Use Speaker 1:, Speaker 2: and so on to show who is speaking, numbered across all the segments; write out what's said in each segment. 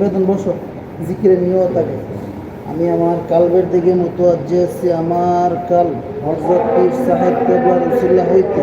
Speaker 1: বেতন বসো জিকিরে নিয়েও থাকে আমি আমার কালবের দিকে মতো আজ্জে আছি আমার কাল হজরত পীর সাহেব হইতে।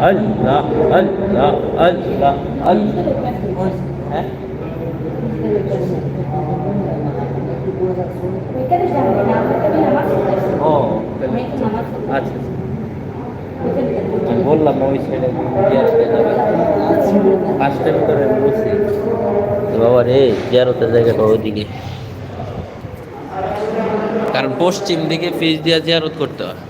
Speaker 2: আল্লাহ আল্লাহ আল্লাহ আল্লাহ। হ্যাঁ? ও আচ্ছা, আচ্ছা। বললাম ওই ছেলে বাবা রে জিয়ারতের জায়গাটা ওইদিকে। কারণ পশ্চিম দিকে পিস দিয়ে জিয়ারত করতে হয়।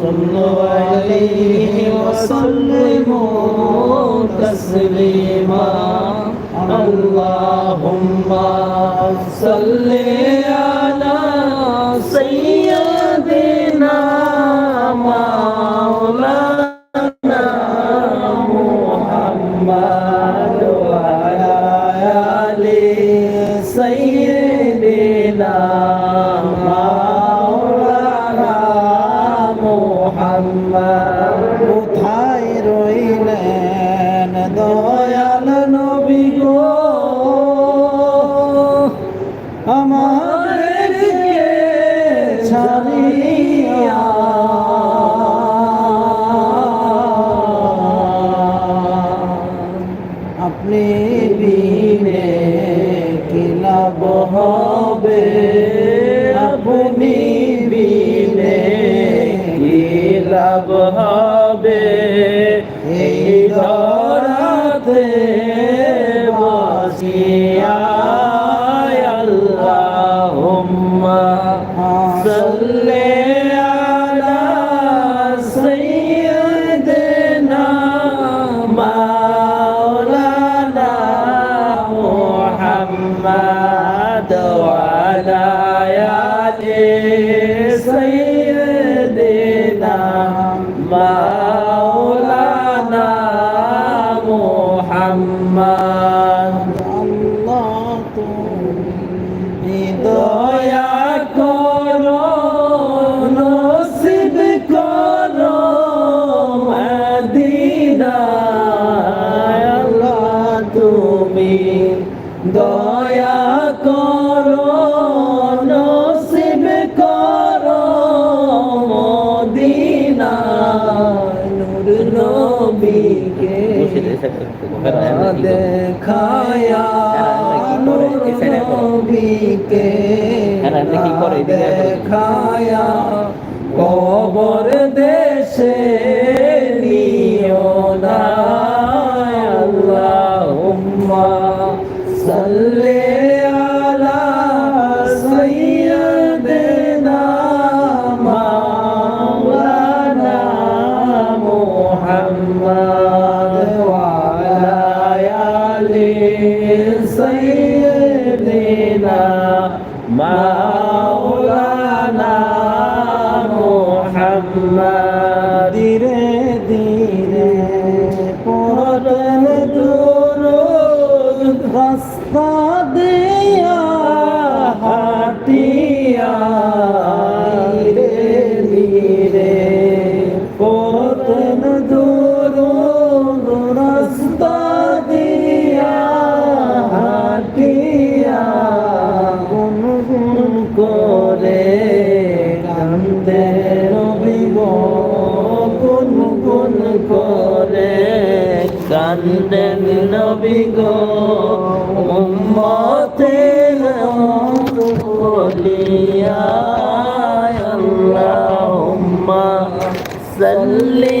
Speaker 1: صلوا عليه وسلموا تسليما اللهم صل على سيدنا अपने भी وليا اللهم صلِّ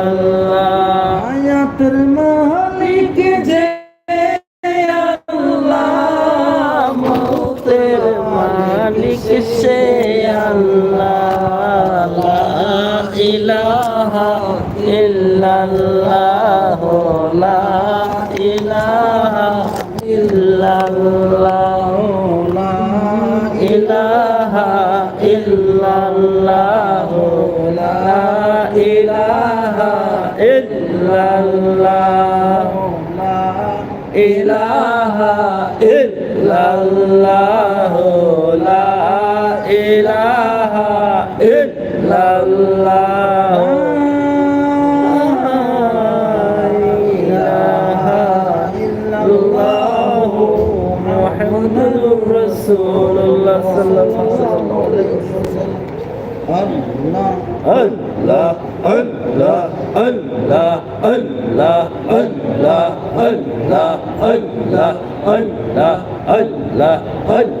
Speaker 1: মুহাম্মাদুর রাসূলুল্লাহ সাল্লাল্লাহু আলাইহি ওয়াসাল্লাম
Speaker 2: আল্লাহ
Speaker 1: Allah, Allah, Allah, Allah, Allah, Allah,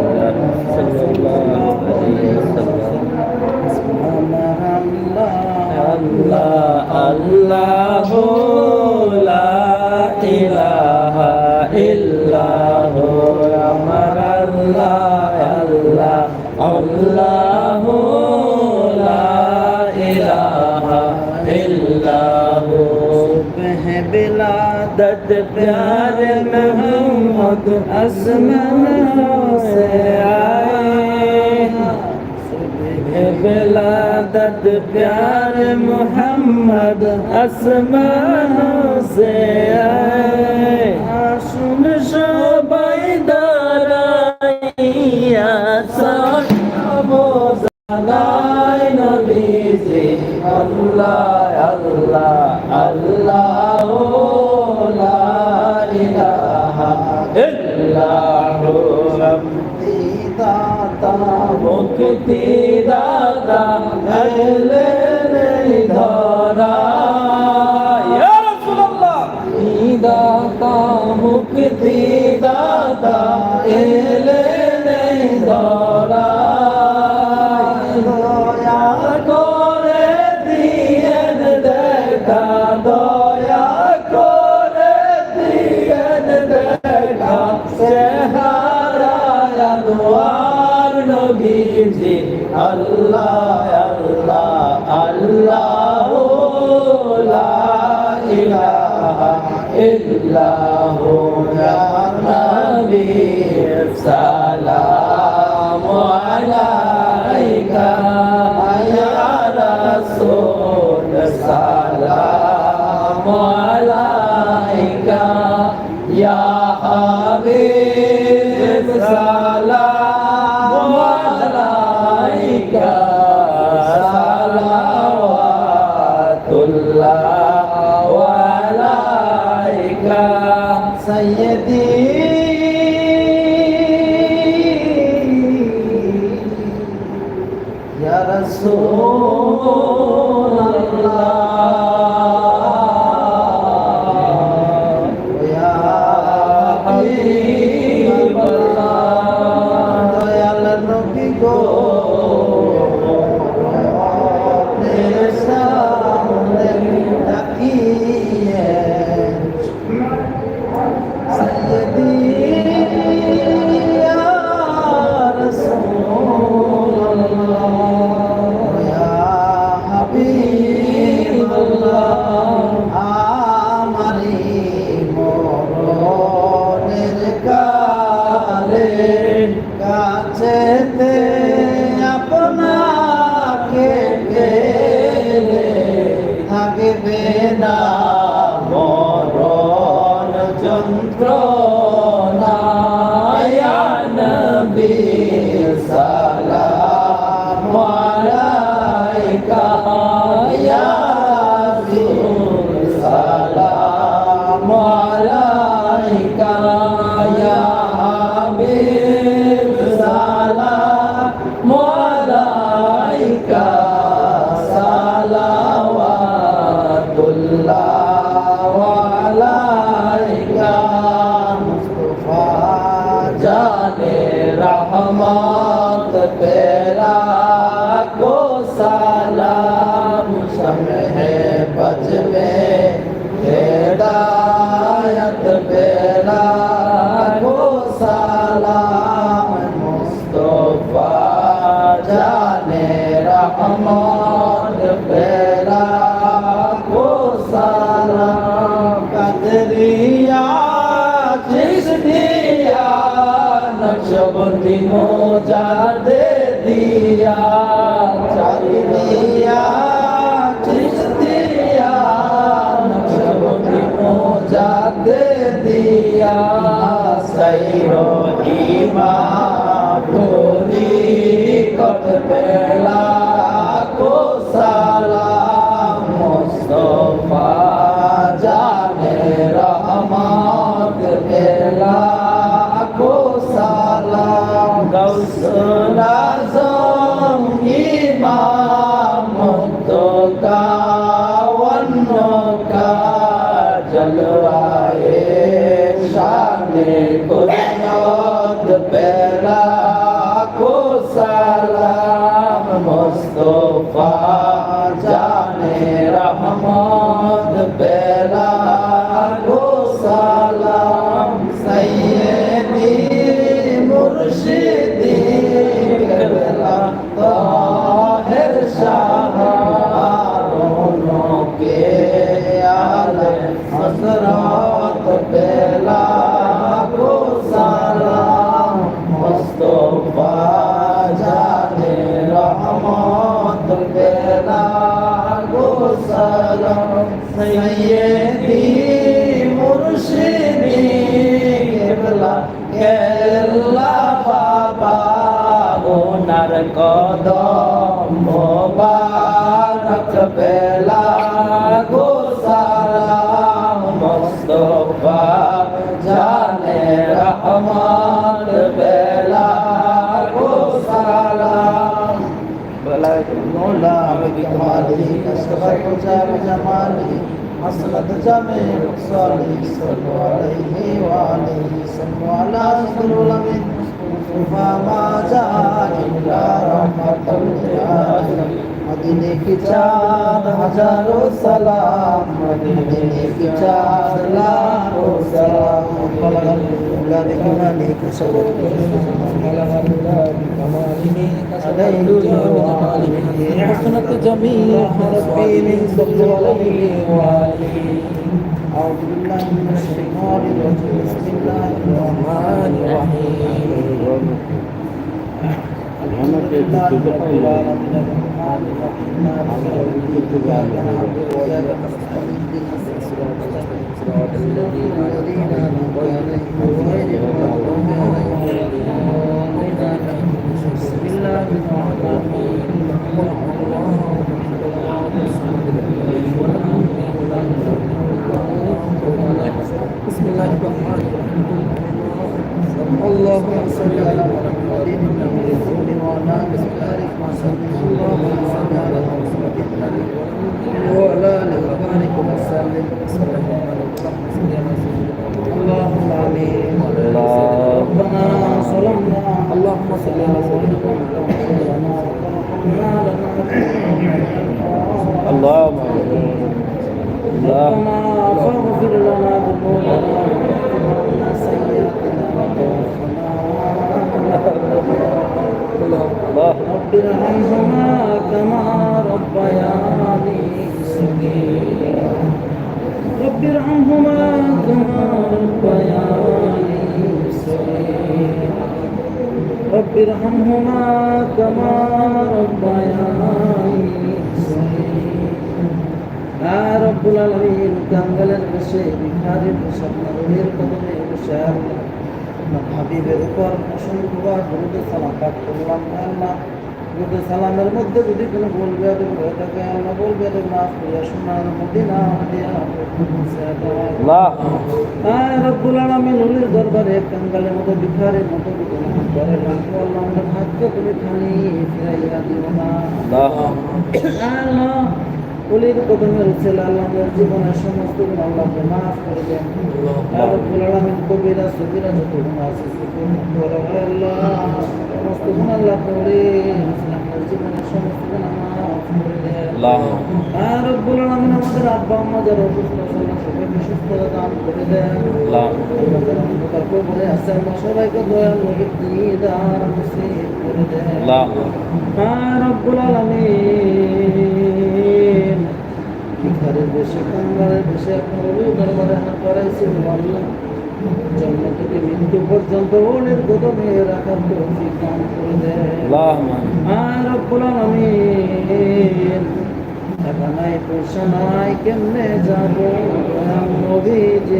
Speaker 1: আল্লাহ আল্লাহ লা ইলাহা ইল্লাহ আমার আল্লাহ আল্লাহ আল্লাহ লা ইলাহা ইল্লাহ। বেলাদত প্যার মোহাম্মদ আসমান से आए विलादत प्यार मोहम्मद आसमानों से आए। आसुन সবাই দাঁড়াইয়া সবাই নবী যে আল্লাহ আল্লাহ আল্লাহ লা ইলাহা ইল্লাহু মুক্তি দাতা এলেন ধরা। দাতা মুক্তি দাতা এলেন ইলাহা ইল্লাহু নাবিয়্যুর سيدي مرشدي কেবলা কেল্লা বাবা ওনার কদম মোবারক পে फलक मौला हमें कमाली कसरत जाम
Speaker 2: जमाली हसरत जामे मक्साली सल्लल्लाहु अलैहि सल्लल्लाहु अलैहि वसल्लम मुस्तफ़ा मा जा इल्ला रहमतुल आलमीन মদিনে কি চাঁদ হাজারো সালাম মদিনে কি চাঁদ লাখো সালাম আল্লাহ রেখে মানে কসবত حسنة جميع ربي من صلى عليه وآله أعوذ بالله من الشيطان الرجيم بسم الله الرحمن الرحيم الذين رب ارحمهما كما ربياني صغيرا رب ارحمهما كما ربياني صغيرا رب ارحمهما كما ربياني صغيرا يا رب العالمين কাঙ্গালের বসে ভিখারির বসে আপনার রুহের কদমে বসে আল্লাহ আপনার হাবিবের উপর অসংখ্যবার দরুদ সালাম পাঠ করলাম আল্লাহ কিন্তু সালামের মধ্যে যদি কোনো ভুল বেয়াদব হয়ে থাকে আল্লাহ ভুল বেয়াদব মাফ করিয়া শোনার মধ্যে
Speaker 1: না
Speaker 2: দিয়া রব্বুল আলমী নুলির দরবারে কাঙ্গালের মতো বিখারের মতো করে রাখো। আল্লাহ আমরা ভাগ্য করে খানি ফিরাইয়া দিও না। অলির কদমে রসুল আল্লাহের জীবনের সমস্ত গুণ আল্লাহকে মাফ করে দেন। রব্বুল আলামিন কবিরা সগীরা যত গুণ আছে সমস্ত গুণ আল্লাহকে ওরে আমার জীবনের সমস্ত গুণ মাফ করে দেন। রব্বুল আলামিন আমাদের আব্বা আম্মা অসুস্থ সবাইকে সুস্থতা করে দেন। আমাদের তাদের বেশি কান্নারে বেশি আপনারও জন্মারে হাত বাড়াইছে আল্লাহ জন্ম থেকে মৃত্যু পর্যন্ত অনেক গোদমে রাখার তৌফিক দান করে
Speaker 1: দেয়
Speaker 2: আর রব্বুল আমি টাকা নাই পয়সা নাই কেমনে যাব? নবী যে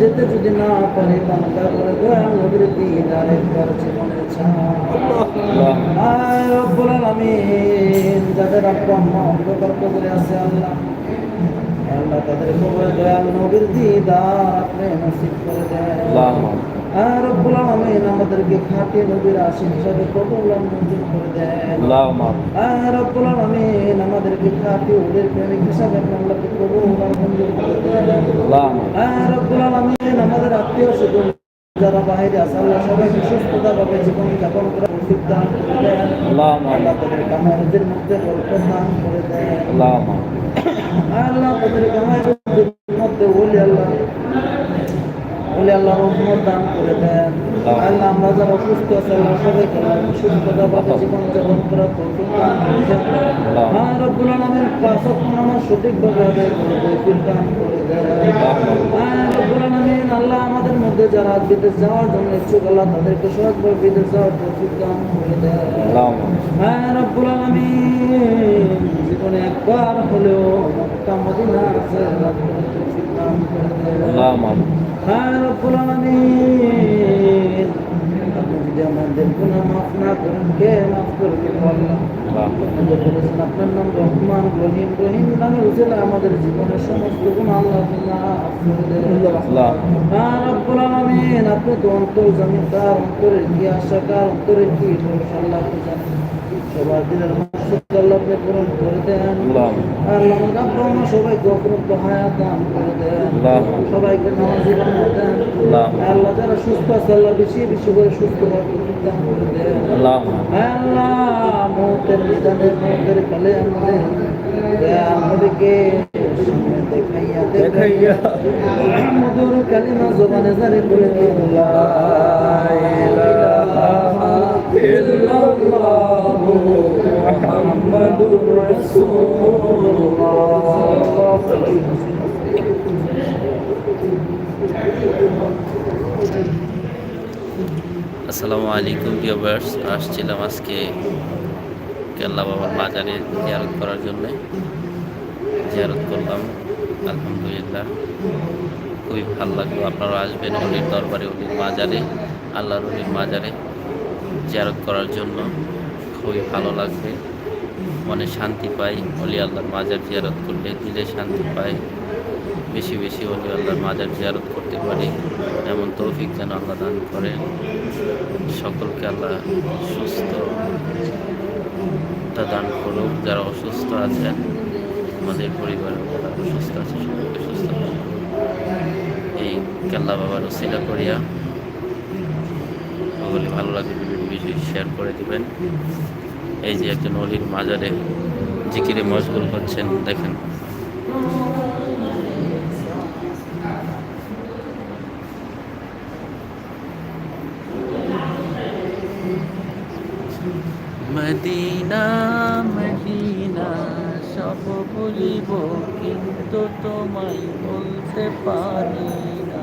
Speaker 2: যেতে যদি না পারে বান্দা করে নদীর দিদার একবার জীবনে ছাড় আমি যাদের আব্বা আম্মা অন্ধকার কবরে আছে আল্লাহ আল্লাহ তাদের কবরে দয়াল নবীর দিদার করে
Speaker 1: দেয়।
Speaker 2: আর রব্বুল আলামিন আমাদেরকে খাঁটি নবীর আশিক হিসাবে কবুল মঞ্জুর করে দেন। আর রব্বুল আলামিন আমাদেরকে খাঁটি ওদের প্রেমিক হিসাবে মামলাকে কবুল মঞ্জুর করে দেন। আর রব্বুল আলামিন আমাদের আত্মীয় স্বজন যারা বাইরে আছে আল্লাহ সবাইকে সুস্থতা পাবে জীবন যাপন করে তৌফিক দান করে দেন। আল্লাহ তাদের কামাইদের মধ্যে বরকত দান করে দেন। আল্লাহ তাদের কামাইদের মধ্যে ওলি আল্লাহ। বলে আল্লাহ রহমত দান করে দেন। আল্লাহ। আমরা যারা অসুস্থ আছে আল্লাহ সবাইকে জীবন যাপন করা দান করে দেন। হ্যাঁ সঠিকভাবে আদায় করে কঠিন দান করে আল্লাহ। আমাদের মধ্যে যারা যাওয়ার জন্য ইচ্ছুক তাদেরকে জীবনে একবার হলেও আমাদের গুণা মাফ না করেন কে মাফ করতে পারলাম আপনার নাম রহমান রহিম রহিম নামে উঠেলে আমাদের জীবনের সমস্ত গুণ আল্লাহ আপনি তো অন্তর জানেন তার অন্তরের কি আশা কার অন্তরের কি আল্লাহ জানেন পূরণ করে দেন। সবাইকে অপরূপ হায়াত দান করে দেন। সবাইকে নামাজি বানিয়ে দেন।
Speaker 1: আল্লাহ
Speaker 2: আল্লাহ যারা সুস্থ আছে আল্লাহ বেশি বেশি করে সুস্থ হওয়ার দান করে দেন।
Speaker 1: আল্লাহ
Speaker 2: আল্লাহ মৌতের নিদানের মৌতের কালে আমাদের দয়াল দেখাইয়া দেখাইয়া। মধুর কালিমা জবানে জারি করে দিন।
Speaker 1: আসসালামু আলাইকুম ভিউয়ার্স আসছিলাম আজকে কেল্লা বাবার বাজারে জিয়ারত করার জন্য। জিয়ারত করলাম, আলহামদুলিল্লাহ। খুবই ভালো লাগল। আপনারা আসবেন অলির দরবারে, অলির মাজারে আল্লাহর অলির মাজারে জিয়ারত করার জন্য খুবই ভালো লাগবে। মনে শান্তি পাই, অলি আল্লাহর মাজার জিয়ারত করলে দিলে শান্তি পাই। বেশি বেশি অলি আল্লাহর মাজার জিয়ারত করতে পারি। এমন তৌফিক যেন আল্লাহ দান করেন। সকলকে আল্লাহ সুস্থ তা দান করুক। যারা অসুস্থ আছেন, আমাদের পরিবারের যারা অসুস্থ আছে, সকলকে সুস্থ। এই কেল্লা বাবার ওসিলা করিয়া ওগুলি ভালো লাগবে ভিডিওটি বেশি শেয়ার করে দিবেন। এই যে একজন অলির মাজারে জিকিরে মশগুল হচ্ছেন, দেখেন। মদিনা মদিনা, সব বলিব কিন্তু তোমায় বলতে পারি না।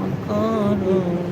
Speaker 1: করো